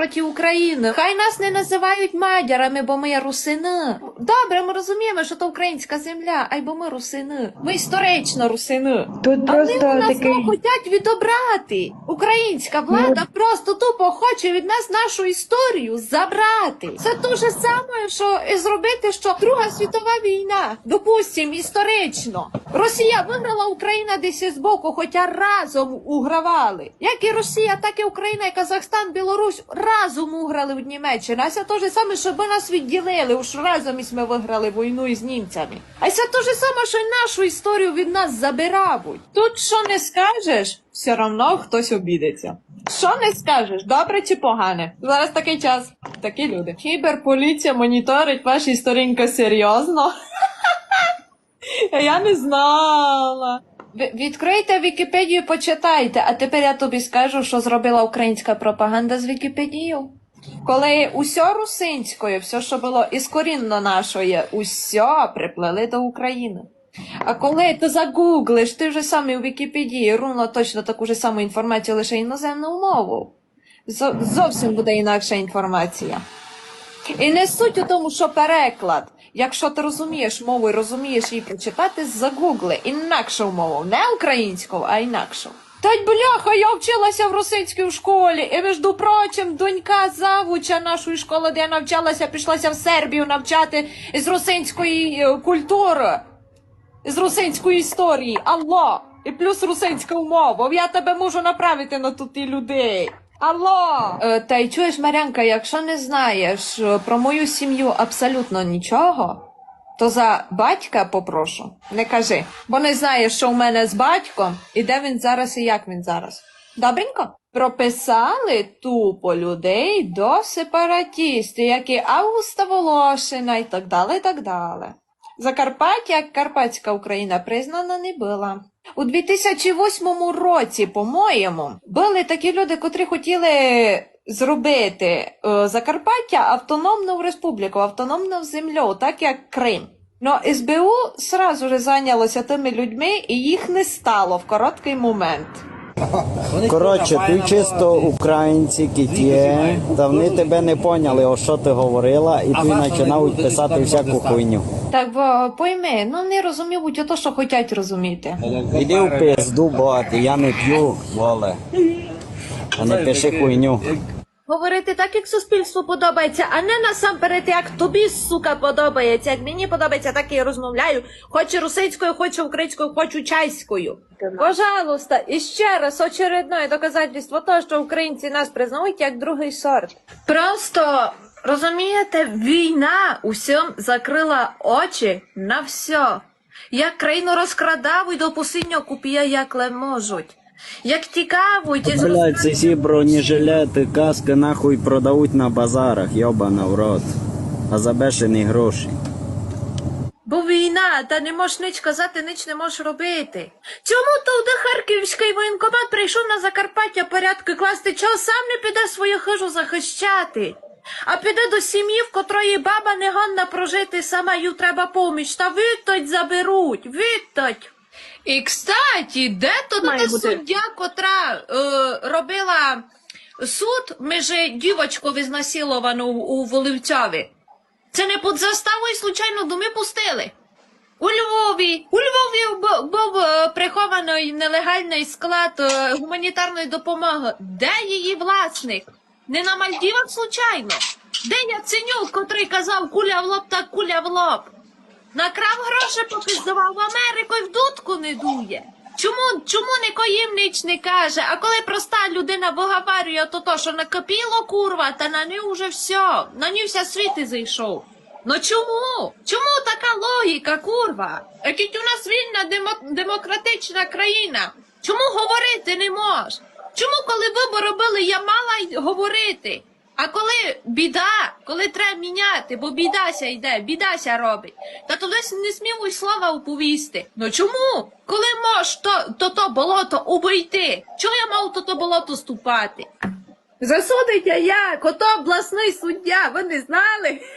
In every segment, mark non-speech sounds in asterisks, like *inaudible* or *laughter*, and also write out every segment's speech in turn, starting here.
проти України. Хай нас не називають мадярами, бо ми русини. Добре, ми розуміємо, що то українська земля, ай бо ми русини. Ми історично русини. Тут А вони просто у нас такий хочуть відобрати. Українська влада просто тупо хоче від нас нашу історію забрати. Це те ж саме, що і зробити, що Друга світова війна, допустим, історично. Росія виграла Україна десь із боку, хоча разом угравали. Як і Росія, так і Україна, і Казахстан, Білорусь разом уграли в Німеччину. А це те ж саме, щоб нас відділили, уж разом із ми виграли війну із німцями. А це те ж саме, що й нашу історію від нас забирають. Тут що не скажеш, все одно хтось обідеться. Що не скажеш, добре чи погане? Зараз такий час, такі люди. Кіберполіція моніторить ваші сторінки серйозно. *laughs* Я не знала. Відкрийте Вікіпедію, почитайте, а тепер я тобі скажу, що зробила українська пропаганда з Вікіпедією. Коли усе русинською, все, що було іскорінно нашої, усе приплели до України. А коли ти загуглиш, ти вже саме у Вікіпедії ровно точно таку ж саму інформацію, лише іноземною мовою. Зо- зовсім буде інакша інформація. І не суть у тому, що переклад. Якщо ти розумієш мову і розумієш її прочитати, загугли інакшу мову, не українську, а інакшу. Та й бляха, я вчилася в русинській школі, і між прочим, донька завуча нашої школи, де я навчалася, пішлася в Сербію навчати з русинської е, культури, з русинської історії. Алло! І плюс русинська мова. Я тебе можу направити на тут і людей. Алло! Е, та й чуєш, Марянка, якщо не знаєш е, про мою сім'ю абсолютно нічого, то за батька попрошу, не кажи, бо не знаєш, що у мене з батьком, і де він зараз і як він зараз. Добренько? Прописали тупо людей до сепаратістів, які Августа Волошина і так далі, і так далі. Закарпаття, Карпатська Україна, признана не була. У 2008 році, по-моєму, були такі люди, котрі хотіли зробити е, Закарпаття автономну республіку, автономну землю, так як Крим. Но СБУ сразу же зайнялося тими людьми, і їх не стало в короткий момент. Коротше, ти чисто українці кітє, та вони тебе не поняли, о що ти говорила, і ти починають писати всяку хуйню. Так бо пойми, ну не розуміють ото, що хочуть розуміти. Іди в пизду, бати, я не п'ю, воле. А не пиши хуйню. Говорити так, як суспільству подобається, а не насамперед, як тобі, сука, подобається. Як мені подобається, так і розмовляю. Хочу русицькою, хочу українською, хочу чайською. Пожалуйста, і ще раз очередне доказательство того, що українці нас признають як другий сорт. Просто розумієте, війна усім закрила очі на все. Як країну розкрадав і до посинього купія, як ле можуть. Як тікавуть із Блять, ці всі бронежилети, каски нахуй продають на базарах, йобана в рот. А за бешені гроші. Бо війна, та не можеш ніч казати, ніч не можеш робити. Цьому то де Харківський воєнкомат прийшов на Закарпаття порядки класти, чого сам не піде свою хижу захищати. А піде до сім'ї, в котрої баба не гонна прожити сама, ю треба поміч, та відтать заберуть, відтать. І, кстати, де то Має та бути. суддя, котра е, робила суд між дівочкою знасиловану у Волівцяві? Це не під заставою случайно доми пустили. У Львові, у Львові бу- був е, прихований нелегальний склад е, гуманітарної допомоги. Де її власник? Не на Мальдівах случайно? Де Яценюк, котрий казав куля в лоб та куля в лоб? Накрав гроші, поки здавав в Америку і в дудку не дує. Чому, чому ніко їм не каже? А коли проста людина виговарює то то, що накопіло курва, та на ній уже все, на ній вся світ і зайшов. Ну чому? Чому така логіка, курва? Якить у нас вільна демо- демократична країна. Чому говорити не мож? Чому, коли вибори робили, я мала говорити? А коли біда, коли треба міняти, бо бідася йде, бідася робить, та тоді не смів слова оповісти. Ну чому? Коли мож то, то, то болото обійти? Чого я мав то, то болото ступати? Засудить я як, ото обласний суддя, ви не знали? *laughs*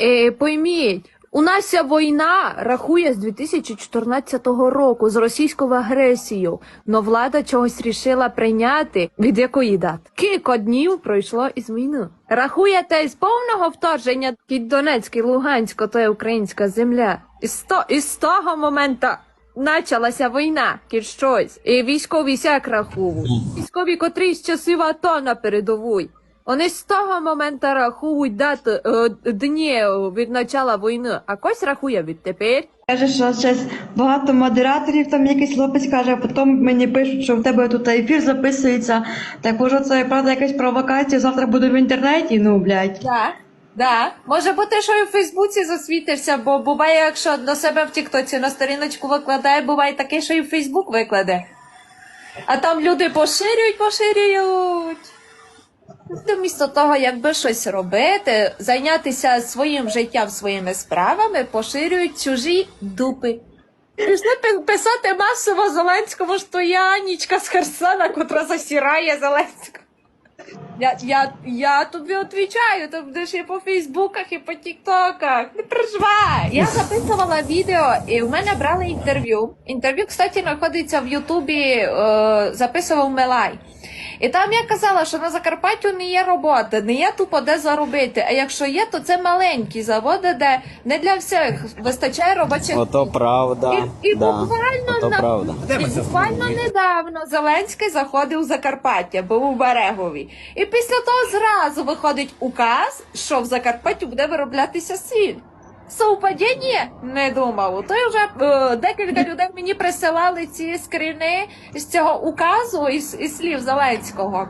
Е, пойміть, У нас війна рахує з 2014 року з російською агресією, но влада чогось рішила прийняти. Від якої дати? Кілька днів пройшло із війни. Рахуєте із повного вторження під Донецьк і Луганськ, то є українська земля. Із, то, із того моменту Началася війна, кіт щось, і військові сяк рахують. Військові, котрі з часів АТО на передовій. Вони з того моменту рахують дати е, дні від начала війни, а когось рахує відтепер. Каже, що зараз багато модераторів, там якийсь хлопець каже, а потім мені пишуть, що в тебе тут ефір записується. Так може це правда якась провокація, завтра буде в інтернеті, ну блядь. Так, да. Може бути, що і в Фейсбуці засвітишся, бо буває, якщо до себе в Тіктоці на сторіночку викладає, буває таке, що і в Фейсбук викладе. А там люди поширюють, поширюють. Вмісто того, якби щось робити, зайнятися своїм життям, своїми справами, поширюють чужі дупи. Пішли писати масово Зеленському, що я Анічка з Херсона, котра засірає Зеленського. Я, я, я тобі відповідаю, ти будеш і по Фейсбуках, і по Тіктоках. Не переживай. Я записувала відео, і в мене брали інтерв'ю. Інтерв'ю, кстати, знаходиться в Ютубі, е, записував Мелай. І там я казала, що на Закарпаттю не є роботи, не є тупо де заробити. А якщо є, то це маленькі заводи, де не для всіх вистачає робочих Ото правда. і, і да. буквально Ото на правда. і буквально недавно Зеленський заходив у Закарпаття, був у Берегові. І після того зразу виходить указ, що в Закарпатті буде вироблятися сіль. Совпадіння? Не думав. То й вже е, декілька *laughs* людей мені присилали ці скріни з цього указу із, із слів Зеленського.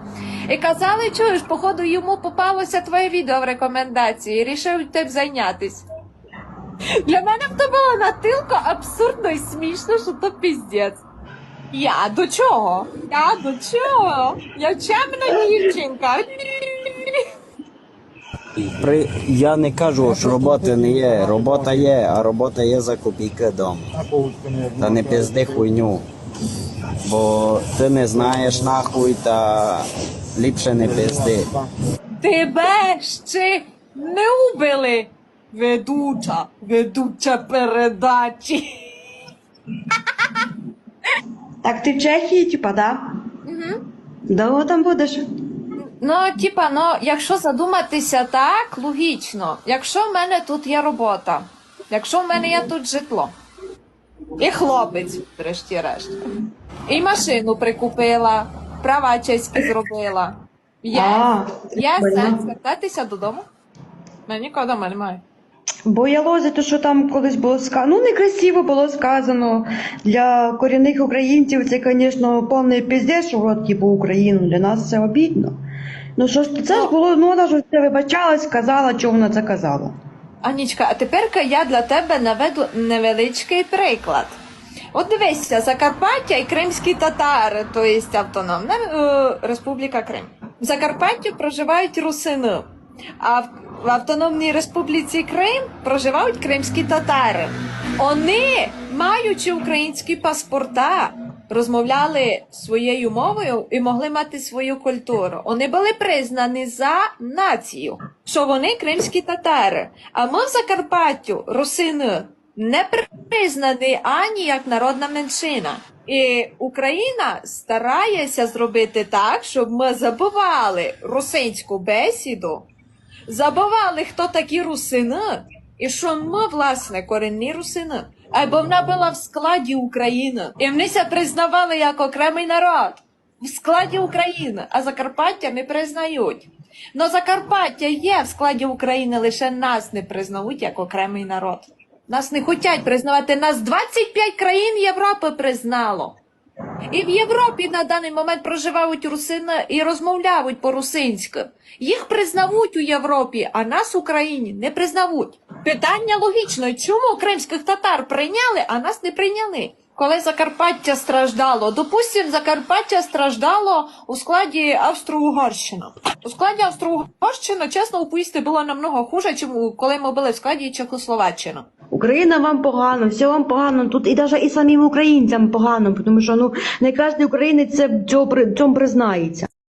І казали, чуєш, походу йому попалося твоє відео в рекомендації, і рішив тим зайнятись. Для мене б то було натилко абсурдно і смішно, що то піздець. Я до чого? Я до чого? Я чемна дівчинка. При... Я не кажу, що роботи не є. Робота є, а робота є за копійки дому. Та не пизди хуйню. Бо ти не знаєш нахуй та ліпше не пизди. Тебе ще не убили. Ведуча, ведуча передачі. Так ти в Чехії, типа, да? Угу. Довго там будеш? Ну, типа, ну, якщо задуматися так, логічно. Якщо в мене тут є робота, якщо в мене є тут житло, і хлопець, врешті-решт, і машину прикупила, права чеські зробила. Є, А, є сенс вертатися додому? Ну, нікого дома немає. Бо я лозі, то що там колись було сказано, ну некрасиво було сказано. Для корінних українців це, звісно, повний піздець, що от, типу, Україну. Для нас це обідно. Ну що ж, це ж було, ну вона ж це вибачалась, сказала, чому вона це казала. Анічка, а тепер я для тебе наведу невеличкий приклад. От дивися, Закарпаття і кримські татари, то є автономна е, Республіка Крим. В Закарпатті проживають русини, а в Автономній Республіці Крим проживають кримські татари. Вони, маючи українські паспорта, розмовляли своєю мовою і могли мати свою культуру. Вони були признані за націю, що вони кримські татари. А ми в Закарпаттю, русини, не признані ані як народна меншина. І Україна старається зробити так, щоб ми забували русинську бесіду, забували, хто такі русини, і що ми, власне, корінні русини. Або вона була в складі України. І вони ся признавали як окремий народ в складі України, а Закарпаття не признають. Но Закарпаття є в складі України, лише нас не признають як окремий народ. Нас не хочуть признавати. Нас 25 країн Європи признало. І в Європі на даний момент проживають русини і розмовляють по-русинськи. Їх признавуть у Європі, а нас в Україні не признавуть. Питання логічно, чому кримських татар прийняли, а нас не прийняли? Коли Закарпаття страждало, допустим, Закарпаття страждало у складі Австро-Угорщини. У складі Австро-Угорщини, чесно, упоїсти було намного хуже, ніж коли ми були в складі Чехословаччини. Україна вам погано, все вам погано. Тут і навіть і самим українцям погано, тому що ну не кожен українець це в цьому признається.